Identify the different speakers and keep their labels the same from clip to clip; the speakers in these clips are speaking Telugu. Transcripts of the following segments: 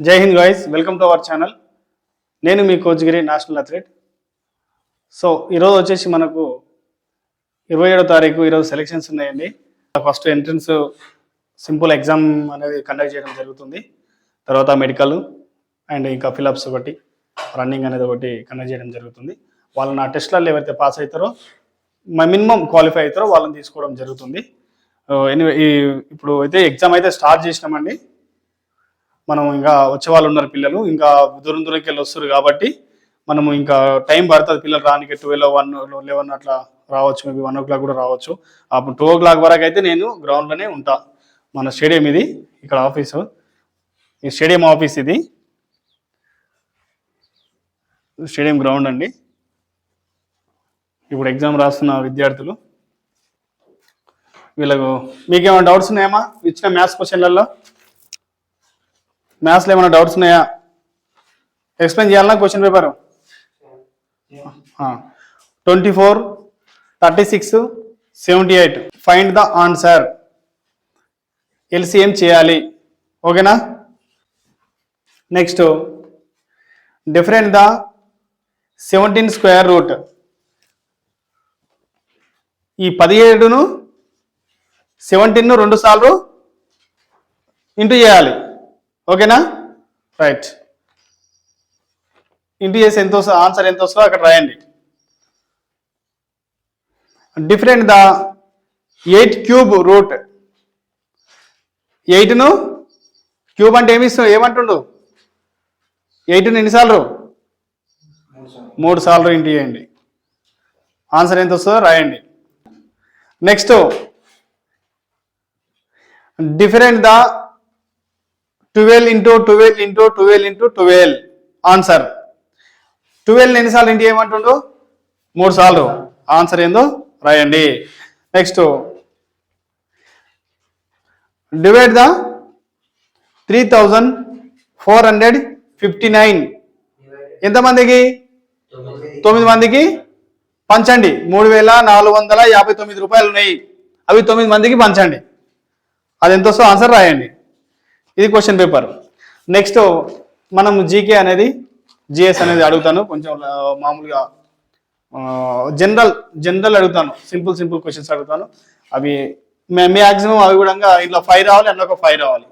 Speaker 1: Jai Hind guys welcome to our channel నేను మీ కోచ్గిరి నేషనల్ అథ్లెట్ సో ఈరోజు వచ్చేసి మనకు ఇరవై ఏడో తారీఖు ఈరోజు సెలెక్షన్స్ ఉన్నాయండి. ఫస్ట్ ఎంట్రన్స్ సింపుల్ ఎగ్జామ్ అనేది కండక్ట్ చేయడం జరుగుతుంది. తర్వాత మెడికల్ అండ్ ఇంకా ఫిలప్స్ ఒకటి రన్నింగ్ అనేది ఒకటి కండక్ట్ చేయడం జరుగుతుంది. వాళ్ళని ఆ టెస్ట్లలో ఎవరైతే పాస్ అవుతారో మినిమం క్వాలిఫై అవుతారో వాళ్ళని తీసుకోవడం జరుగుతుంది. Uh, ఎనివే ఈ ఇప్పుడు అయితే ఎగ్జామ్ అయితే స్టార్ట్ చేసినామండి. మనం ఇంకా వచ్చే వాళ్ళు ఉన్నారు పిల్లలు ఇంకా దూరం దూరంకి వెళ్ళి వస్తారు కాబట్టి మనము ఇంకా టైం పడుతుంది. పిల్లలు రానికి ట్వెల్వ్ వన్ లెవెన్ అట్లా రావచ్చు మేబీ వన్ ఓ క్లాక్ కూడా రావచ్చు. అప్పుడు టూ ఓ క్లాక్ వరకు అయితే నేను గ్రౌండ్లోనే ఉంటా. మన స్టేడియం ఇది ఇక్కడ ఆఫీసు. ఈ స్టేడియం ఆఫీస్ ఇది. స్టేడియం గ్రౌండ్ అండి. ఇప్పుడు ఎగ్జామ్ రాస్తున్న విద్యార్థులు. వీళ్ళకు మీకేమైనా డౌట్స్ ఉన్నాయమ్మా? ఇచ్చిన మ్యాథ్స్ క్వశ్చన్లలో మ్యాథ్స్లో ఏమైనా డౌట్స్ ఉన్నాయా? ఎక్స్ప్లెయిన్ చేయాలన్నా question paper twenty four thirty six seventy eight find the answer LCM చేయాలి. ఓకేనా next different the seventeen square root ఈ పదిహేడును సెవెంటీన్ను రెండు సార్లు ఇంటూ చేయాలి. ఓకేనా? రైట్. ఇంటూ ఎంత వస్తుందో ఆన్సర్ ఎంత వస్తుందో అక్కడ రాయండి. Different the eight cube root. ఎయిట్ను? Cube అంటే ఏమి ఇస్తావు ఏమంటుండు? ఎయిట్ను ఎన్నిసార్లు? మూడు సార్లు ఇంటి చేయండి. ఆన్సర్ ఎంత వస్తుందో రాయండి. Next. Different the twelve into twelve into twelve into twelve. Answer twelve ఎన్నిసార్లు ఇంటి ఏమంటుండు మూడు సార్లు. ఆన్సర్ ఏందో రాయండి. Next divide the three thousand four hundred fifty nine ఎంతమందికి? తొమ్మిది మందికి? పంచండి. మూడు వేల నాలుగు వందల యాభై తొమ్మిది రూపాయలు ఉన్నాయి. అవి తొమ్మిది మందికి పంచండి. అది ఎంత వస్తుందో ఆన్సర్ రాయండి. ఇది క్వశ్చన్ పేపర్ నెక్స్ట్ మనం జీకే అనేది జిఎస్ అనేది అడుగుతాను. కొంచెం మామూలుగా జనరల్ జనరల్ అడుగుతాను. సింపుల్ సింపుల్ క్వశ్చన్స్ అడుగుతాను. అవి మ్యాక్సిమం అవి కూడా ఇట్లా ఫైవ్ రావాలి అందులో ఒక ఫైవ్ రావాలి.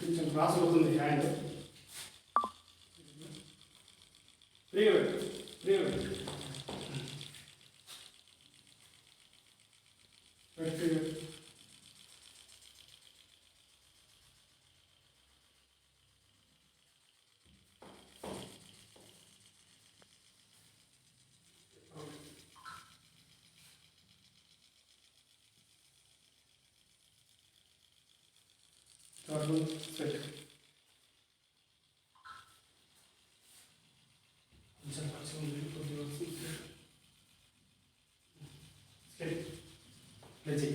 Speaker 1: కొంచెం క్లాస్ అవుతుంది హ్యాండ్ ఫ్రీగా పెట్టు ఫ్రీగా పెట్టు పెట్టు ఫ్రీగా పెట్టు. Pardon, పెట్టు. కొంచెం పరిచయం ఉంది, కొద్దిగా వస్తుంది. సరే. లేచి.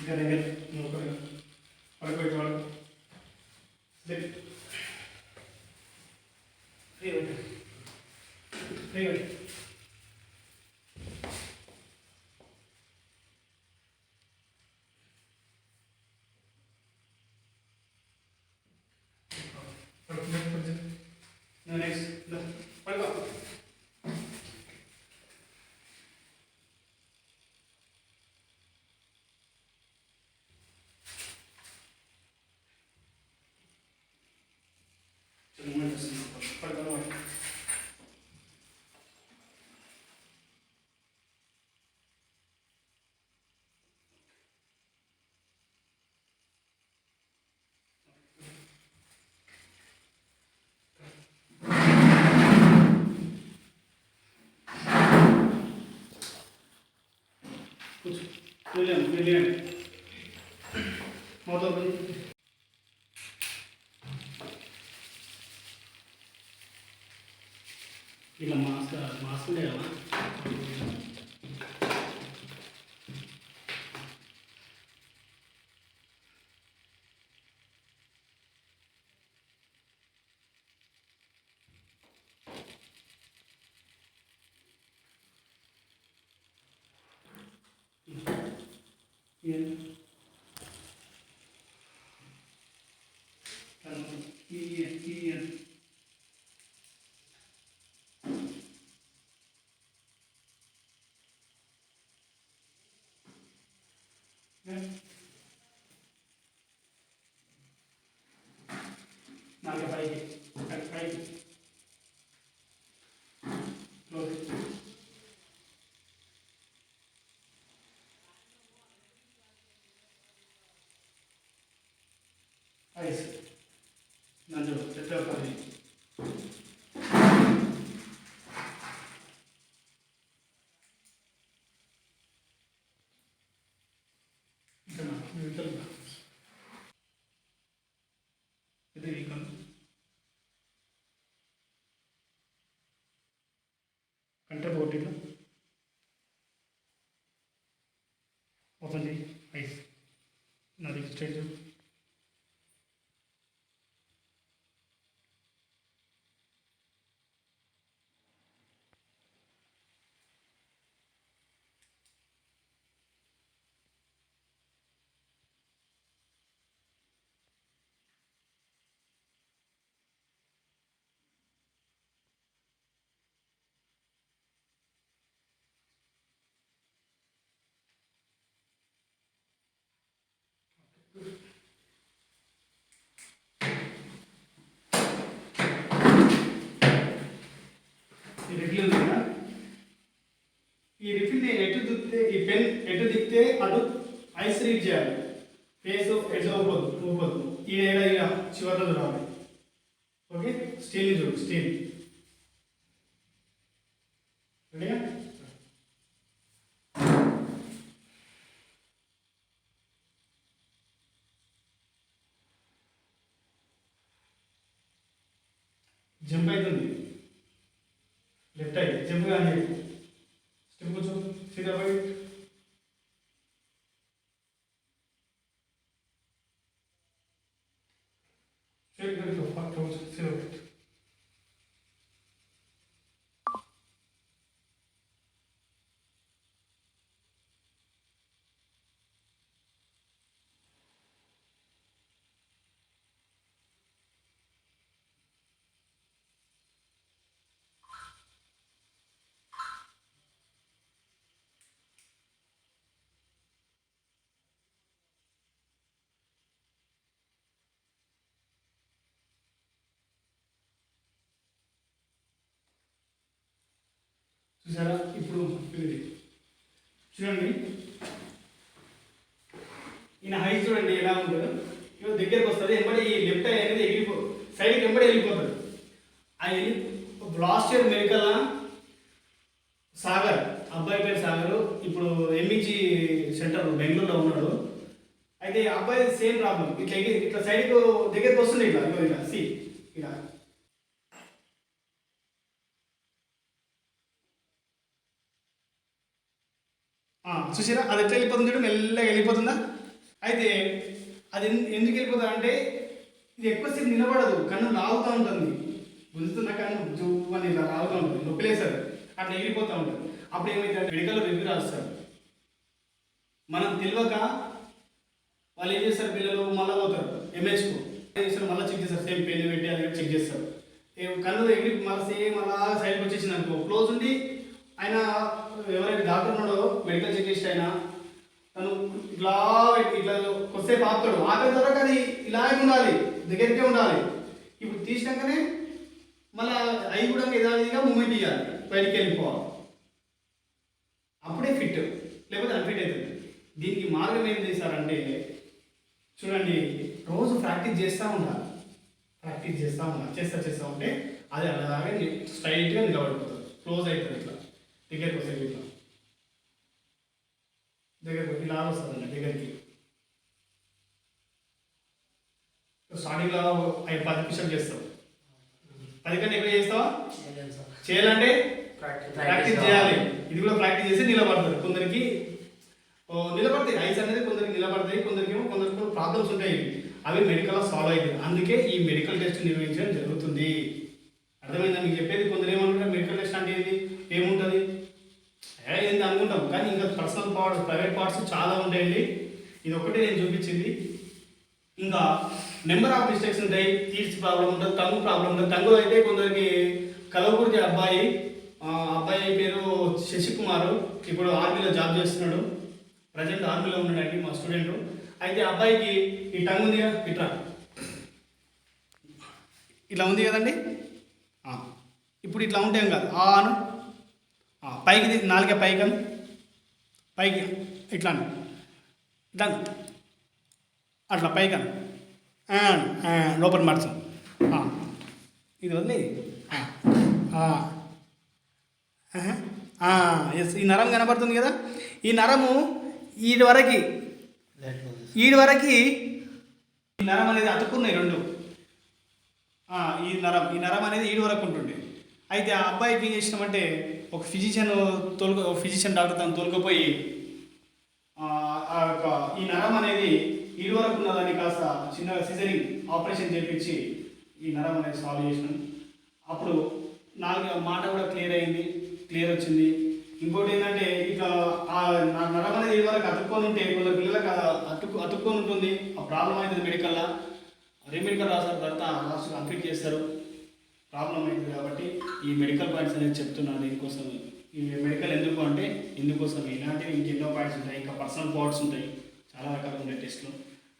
Speaker 1: ఇంకా దగ్గర ఒకరు పడుకోబెట్టి వాళ్ళు free free next William William మొత్తం ఇలా మాస్క్ మాస్క్ ఉండే కదా Ian. Ian, Ian. నాలుగు పైకి పైకి క్లోజ్ ఐస్ నందు చెప్పాలి ఇది ఇక్కడ కంటే ఒకటిలో ఓపెన్ చేయి ఐస్ నాది స్టేజ్ ఈ రిఫిల్ ఉంది కదా ఈ రిఫిల్ నేను ఎటు దిక్తే ఈ పెన్ ఎటు దిక్తే అటు ఐస్ రీడ్ చేయాలి. ఫేస్ ఎటు ఊపదు ఊపదు ఈ ఏడ ఇక చివరిలో రావాలి ఓకే స్టీల్ చూడు స్టీల్ patrões do చూసారా ఇప్పుడు ఇది చూడండి. ఈయన హై చూడండి ఎలా ఉంటుందో. ఇక దగ్గరకు వస్తుంది ఎంబడి ఈ లెఫ్ట్ ఐ అనేది వెళ్ళిపో సైడ్కి ఎంబడి వెళ్ళిపోతుంది ఆ వెళ్ళి లాస్ట్ ఇయర్ మెడికల్ సాగర్ అబ్బాయి పేరు సాగర్. ఇప్పుడు ఎంఈజీ సెంటర్ బెంగళూరులో ఉన్నాడు. అయితే అబ్బాయి సేమ్ ప్రాబ్లం ఇట్లా ఇట్లా సైడ్కు దగ్గరకు వస్తుంది ఇట్లా ఇట్లా సి ఇలా ఆ, చూసారా? అది ఎట్లా వెళ్ళిపోతుంది చూడు మెల్లగా వెళ్ళిపోతుందా? అయితే అది ఎందుకు వెళ్ళిపోతుంది అంటే ఇది ఎక్కువసేపు నిలబడదు కన్ను లాగుతూ ఉంటుంది. గుంజుతున్న కన్ను జూ అని ఇలా లాగుతూ ఉంటుంది నొప్పిలేసారు అట్లా వెళ్ళిపోతూ ఉంటుంది. అప్పుడు ఏమైతే మెడికల్లో రివ్యూ రాస్తారు. మనం తెలియక వాళ్ళు ఏం చేస్తారు పిల్లలు? మళ్ళీ పోతారు ఎంహెచ్కు ఏం చేస్తారు? మళ్ళీ చెక్ చేస్తారు. సేమ్ పెళ్ళి పెట్టి అది చెక్ చేస్తారు. ఏ- కన్ను ఎగిరి మళ్ళీ సేమ్ అలా సైడ్కి వచ్చేసింది అనుకో క్లోజ్ ఉండి ఆయన ఎవరైతే డాక్టర్ ఉన్నాడో మెడికల్ చెకిస్ట్ అయినా తను ఇట్లా ఇట్లా కొద్దిసేపు ఆపుతాడు. ఆపిన తర్వాత అది ఇలాగే ఉండాలి దగ్గరికే ఉండాలి. ఇప్పుడు తీసినాకనే మళ్ళీ అవి కూడా యథావిధిగా మూమెంట్ ఇవ్వాలి బయటికి వెళ్ళిపోవాలి. అప్పుడే ఫిట్ లేకపోతే అన్ఫిట్ అవుతుంది. దీనికి మార్గం ఏం చేశారంటే చూడండి రోజు ప్రాక్టీస్ చేస్తూ ఉండాలి. ప్రాక్టీస్ చేస్తూ ఉండాలి. చేస్తా చేస్తూ ఉంటే అది అలాగే స్ట్రైట్గా నిలబడిపోతుంది. క్లోజ్ అవుతుంది ఇట్లా బాగా వస్తుంది దగ్గరికి స్టార్టింగ్లో నిమిషాలు చేస్తావు. పది కంటే ఎక్కువ చేస్తావా? చేయాలంటే ప్రాక్టీస్ చేయాలి. ఇది కూడా ప్రాక్టీస్ చేసి నిలబడతారు. కొందరికి నిలబడతాయి. ఐస్ అనేది కొందరికి నిలబడతాయి కొందరికి ఏమో కొందరికి ప్రాబ్లమ్స్ ఉంటాయి. అవి మెడికల్ సాల్వ్ అవుతాయి. అందుకే ఈ మెడికల్ టెస్ట్ నిర్వహించడం జరుగుతుంది. అర్థమైందా? మీకు చెప్పేది కొందరు ఏమనుకుంటారు మెడికల్ టెస్ట్ అంటే ఏంది? ఏముంటుంది? ఏంది అనుకుంటాం. కానీ ఇంకా పర్సనల్ పార్ట్స్ ప్రైవేట్ పార్ట్స్ చాలా ఉంటాయండి. ఇది ఒకటి నేను చూపించింది. ఇంకా నెంబర్ ఆఫ్ మిస్టేక్స్ ఉంటాయి తీర్చి ప్రాబ్లం ఉంటుంది టంగు ప్రాబ్లం ఉంటుంది. టంగు అయితే కొందరికి కలవకూడదు అబ్బాయి అబ్బాయి పేరు శశికుమార్ ఇప్పుడు ఆర్మీలో జాబ్ చేస్తున్నాడు. ప్రజెంట్ ఆర్మీలో ఉన్నాడండి మా స్టూడెంట్ అయితే ఆ అబ్బాయికి ఈ టంగ్ ఉంది కదా ఇట్లా. ఇట్లా ఉంది కదండి? ఇప్పుడు ఇట్లా ఉంటే ఏం కాదు. ఆ అను. పైకి నాలుగే పైకి పైకి ఇట్లా ఇట్లా అట్లా పైగా లోపల మార్చు ఇది వదిలే ఎస్ ఈ నరం కనబడుతుంది కదా? ఈ నరము ఈడి వరకు ఈడి వరకు ఈ నరం అనేది అతుక్కున్నాయి రెండు. ఈ నరం ఈ నరం అనేది ఈడి వరకు ఉంటుంది అయితే ఆ అబ్బాయికి ఏం చేసినామంటే ఒక ఫిజిషియన్ తోలుకు ఒక ఫిజిషియన్ డాక్టర్ తను తోలుకుపోయి ఆ యొక్క ఈ నరం అనేది ఇరువరకు ఉన్నదాన్ని కాస్త చిన్నగా సిజరింగ్ ఆపరేషన్ చేపించి ఈ నరం అనేది సాల్వ్ చేసినాం. అప్పుడు నాకు మాట కూడా క్లియర్ అయింది క్లియర్ వచ్చింది. ఇంకోటి ఏంటంటే ఇక ఆ న- నరం అనేది ఇదివరకు అతుక్కొని ఉంటే కొంత పిల్లలకు అతుక్కు అతుక్కొని ఉంటుంది. ఆ ప్రాబ్లం అవుతుంది మెడికల్లా. రెమెడికల్ రాసిన తర్వాత లాస్ట్ కంప్లీట్ చేస్తారు. ప్రాబ్లం అవుతుంది కాబట్టి ఈ మెడికల్ పాయింట్స్ అనేది చెప్తున్నాను దీనికోసం. ఈ మెడికల్ ఎందుకు అంటే ఇందుకోసం ఇలాంటివి ఇంకెన్నో పాయింట్స్ ఉంటాయి. ఇంకా పర్సనల్ పాయింట్స్ ఉంటాయి. చాలా రకాలు ఉంటాయి టెస్ట్లో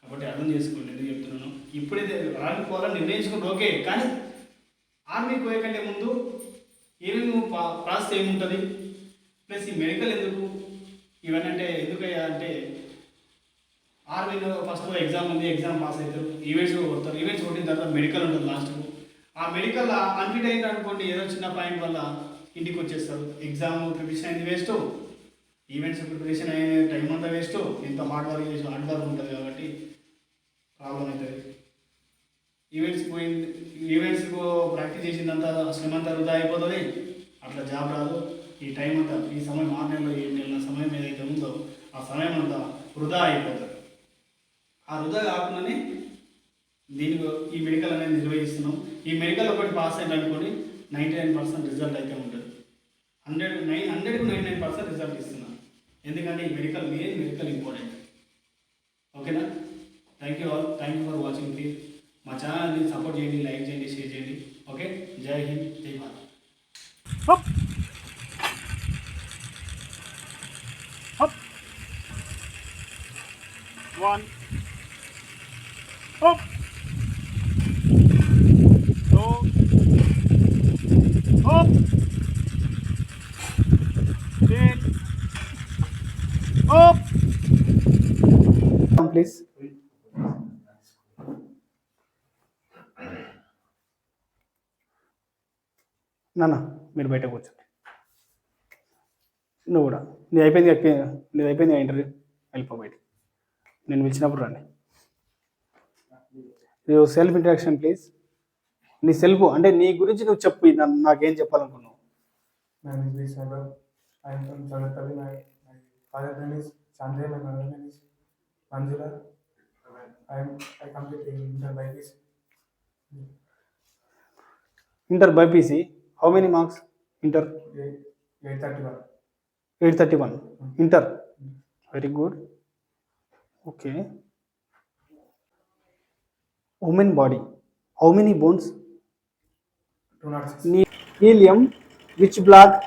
Speaker 1: కాబట్టి అర్థం చేసుకోండి ఎందుకు చెప్తున్నాను. ఇప్పుడైతే రానికి పోవాలని నిర్ణయించుకుంటే ఓకే కానీ ఆర్మీకి పోయే కంటే ముందు ఏమేమి ప్రాసెస్ ఏముంటుంది? ప్లస్ ఈ మెడికల్ ఎందుకు? ఇవన్నీ అంటే ఎందుకయ్యా అంటే ఆర్మీలో ఫస్ట్ ఎగ్జామ్ ఉంది ఎగ్జామ్ పాస్ అవుతారు ఈవెంట్స్ కొడతారు. ఈవెంట్స్ కొట్టిన తర్వాత మెడికల్ ఉంటుంది లాస్ట్కు ఆ మెడికల్ అన్ఫిట్ అయింది అనుకోండి ఏదో చిన్న పాయింట్ వల్ల ఇంటికి వచ్చేస్తారు. ఎగ్జామ్ ప్రిపరేషన్ అయింది వేస్ట్. ఈవెంట్స్ ప్రిపరేషన్ అయ్యే టైం అంతా వేస్ట్. ఎంత హార్డ్ వర్క్ చేసి హార్డ్ వర్క్ ఉంటుంది కాబట్టి ప్రాబ్లం అవుతుంది ఈవెంట్స్ పోయింది ఈవెంట్స్ ప్రాక్టీస్ చేసిందంతా శ్రమ అంతా వృధా అయిపోతుంది. అట్లా జాబ్ రాదు. ఈ టైం అంతా ఈ సమయం ఆరు నెలలు ఏడు నెలల సమయం ఏదైతే ఉందో ఆ సమయం అంతా వృధా అయిపోతుంది. ఆ వృధా కాకుండానే దీనికి ఈ మెడికల్ అనేది నిర్వహిస్తున్నాం. ఈ మెడికల్ ఒకటి పాస్ అయింది అనుకోండి నైంటీ నైన్ పర్సెంట్ రిజల్ట్ అయితే ఉంటుంది హండ్రెడ్ నైన్ హండ్రెడ్కి నైన్ నైన్ పర్సెంట్ రిజల్ట్ ఇస్తున్నాను ఎందుకంటే ఈ మెడికల్ మెయిన్ మెడికల్ ఇంపార్టెంట్ ఓకేనా thank you all thank you for watching please మా ఛానల్ని సపోర్ట్ చేయండి లైక్ చేయండి షేర్ చేయండి okay Jai Hind Jai Bharat
Speaker 2: One. Up. Two. Up. Ten. Up.
Speaker 1: Please నాన్న మీరు బయట కూర్చోండి. నువ్వు కూడా. నీ అయిపోయింది అయిపోయింది నీది అయిపోయింది ఇంటర్వ్యూ వెళ్ళిపో బయట నేను పిలిచినప్పుడు రండి. సెల్ఫ్ ఇంట్రడక్షన్ ప్లీజ్ నీ సెల్ఫ్ అంటే నీ గురించి నువ్వు చెప్పు నాకేం చెప్పాలనుకున్నావు? Inter BiPC how many marks? Inter? 831 831 hmm. inter? Very good. Okay.
Speaker 3: Human body. How
Speaker 1: many bones? 206 helium. Which block?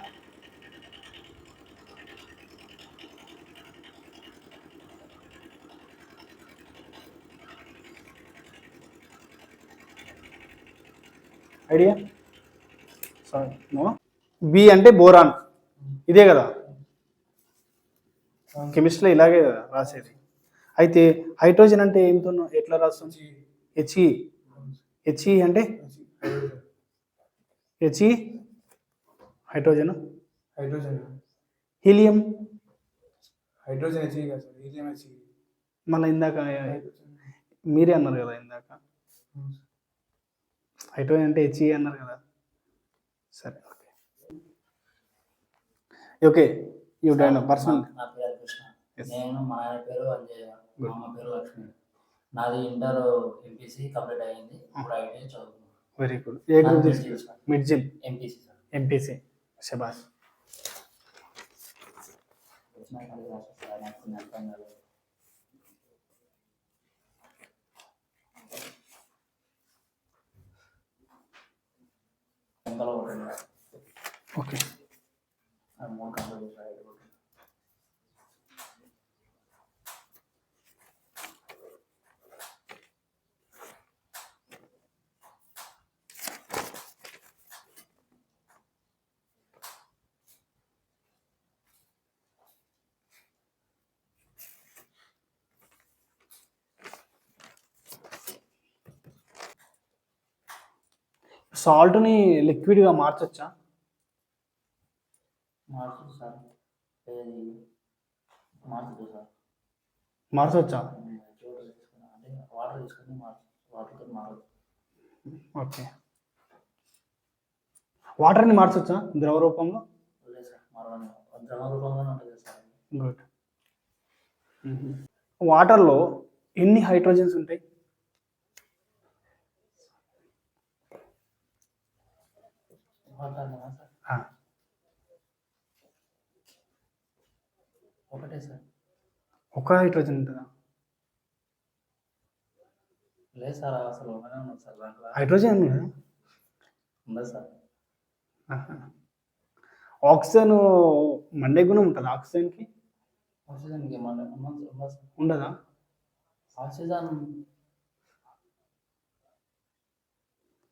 Speaker 1: B అంటే బోరాన్ ఇదే కదా. కెమిస్ట్రీలో ఇలాగే కదా రాసేది. అయితే హైడ్రోజన్ అంటే ఏమితో ఎట్లా రాస్తాం? హెచ్ఈ హెచ్ఈ అంటే? HE hydrogen
Speaker 3: Hydrogen.
Speaker 1: Helium
Speaker 3: hydrogen HE కదా సార్ హీలియం హెచ్ఈ
Speaker 1: మళ్ళీ ఇందాక మీరే అన్నారు కదా ఇందాక. హైడ్రోజన్ అంటే హెచ్ఈ అన్నారు కదా. సరే. ఓకే యూ డైన్ పర్సనల్
Speaker 4: నా పేరు కృష్ణ. నేను మా ఆయన పేరు అంజయ్య మా. అమ్మ పేరు లక్ష్మి. నాది ఇంటర్ ఎంపీసీ కంప్లీట్ అయ్యింది ఇప్పుడు ఐటీ చదువుతున్నాను.
Speaker 1: వెరీ గుడ్ ఏ గ్రూప్ తీసుకు మిడ్ జిమ్
Speaker 4: ఎంపీసీ సార్.
Speaker 1: ఎంపీసీ శబాస్
Speaker 4: వచ్చిన కాడికి రాసేస్తా సార్ నాకు కొన్ని అర్థం కాలేదు వెనకాల ఒకటి
Speaker 1: ఓకే
Speaker 4: అది మూడు కంప్లీట్ చేసి ఐటీ కొట్టింది.
Speaker 1: సాల్ట్ని లిక్విడ్గా మార్చొచ్చా?
Speaker 4: మార్చదు సార్. మార్చదు సార్.
Speaker 1: మార్చొచ్చా?
Speaker 4: అంటే వాటర్ తీసుకుని మార్చు మారదు
Speaker 1: ఓకే. వాటర్ని మార్చొచ్చా? ద్రవ రూపంలో?
Speaker 4: లేదు సార్ మరవని. ద్రవ రూపంలోనే ఉంటుంది సార్.
Speaker 1: గుడ్. వాటర్లో ఎన్ని హైడ్రోజన్స్ ఉంటాయి
Speaker 4: వాటర్ సార్
Speaker 1: ఆ,
Speaker 4: ఒకటే సార్.
Speaker 1: ఒక హైడ్రోజన్ ఉంటుందా
Speaker 4: లేదు సార్ అసలు సార్
Speaker 1: హైడ్రోజన్?
Speaker 4: ఉండదు సార్.
Speaker 1: ఆక్సిజన్ మండే గుణం ఉంటుంది ఆక్సిజన్కి?
Speaker 4: ఆక్సిజన్కి ఉండదా? ఆక్సిజన్.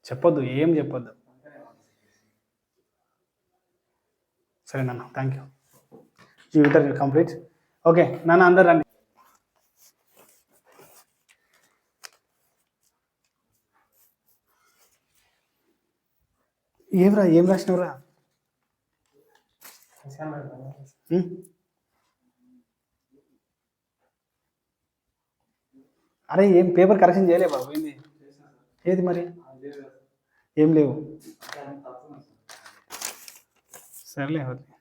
Speaker 1: చెప్పొద్దు ఏం చెప్పొద్దు. సరే నాన్న థ్యాంక్ యూ జీవితం కంప్లీట్ ఓకే నాన్న అందరు రండి. ఏమ్రా ఏం రాసినవరా? Hmm? అరే ఏం పేపర్ కరెక్షన్ చేయలే బాబు ఏంది? ఏది మరి? ఏం లేవు. సర్లే వదిలే